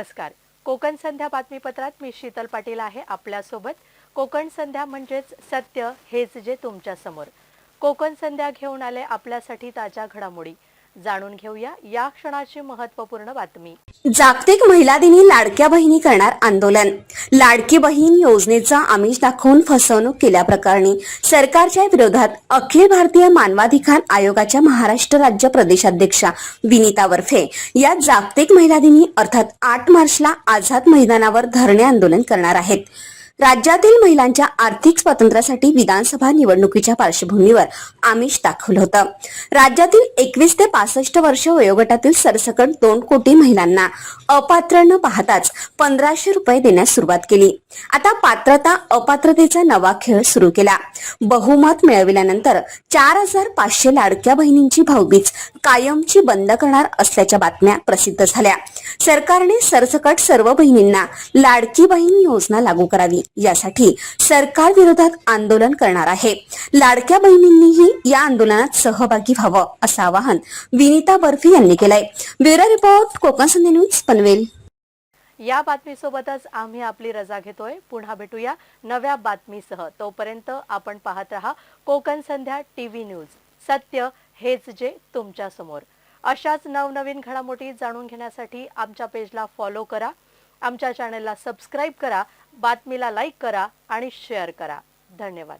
नमस्कार. कोकण संध्या बातमीपत्रात मी शीतल पाटील आहे आपल्यासोबत. कोकण संध्या म्हणजेच सत्य हेच जे तुमच्यासमोर. कोकण संध्या घेऊन आले आपल्यासाठी ताज्या घडामोडी. जाणून घेऊया या क्षणाची महत्त्वपूर्ण बातमी. जागतिक महिला दिनी लाडक्या बहिणी करणार आंदोलन. लाडकी बहीण योजनेचा आमिष दाखवून फसवणूक केल्याप्रकरणी सरकारच्या विरोधात अखिल भारतीय मानवाधिकार आयोगाच्या महाराष्ट्र राज्य प्रदेशाध्यक्षा विनीता वरफे या जागतिक महिला दिनी अर्थात आठ मार्चला आझाद मैदानावर धरणे आंदोलन करणार आहेत. राज्यातील महिलांच्या आर्थिक स्वातंत्र्यासाठी विधानसभा निवडणुकीच्या पार्श्वभूमीवर आमिष दाखवलं होतं. राज्यातील एकवीस ते पासष्ट वर्ष वयोगटातील सरसकट दोन कोटी महिलांना अपात्र न पाहताच पंधराशे रुपये देण्यास सुरुवात केली. आता पात्रता अपात्रतेचा नवा खेळ सुरू केला. बहुमत मिळविल्यानंतर चार हजार पाचशे लाडक्या बहिणींची भाऊबीज कायमची बंद करणार असल्याच्या बातम्या प्रसिद्ध झाल्या. सरकारने सरसकट सर्व बहिणींना लाडकी बहीण योजना लागू करावी. यासाठी सरकार विरोधात आंदोलन करणार आहे. लाडक्या बहिणींनीही या आंदोलनात सहभागी व्हावं असं आवाहन विनीता बर्फी यांनी केलंय. ब्युरो रिपोर्ट कोकण संधी न्यूज पनवेल. या बातमीसोबतच आम्ही आपली रजा घेतोय. पुन्हा भेटूया नव्या बातमीसह. तोपर्यंत आपण पाहत रहा कोकण संध्या टीव्ही न्यूज. सत्य हेच जे तुमच्यासमोर अशाच नवनवीन घडामोडी जाणून घेण्यासाठी आमच्या पेजला फॉलो करा. आमच्या चॅनलला सबस्क्राईब करा बातमीला लाईक करा आणि शेअर करा. धन्यवाद.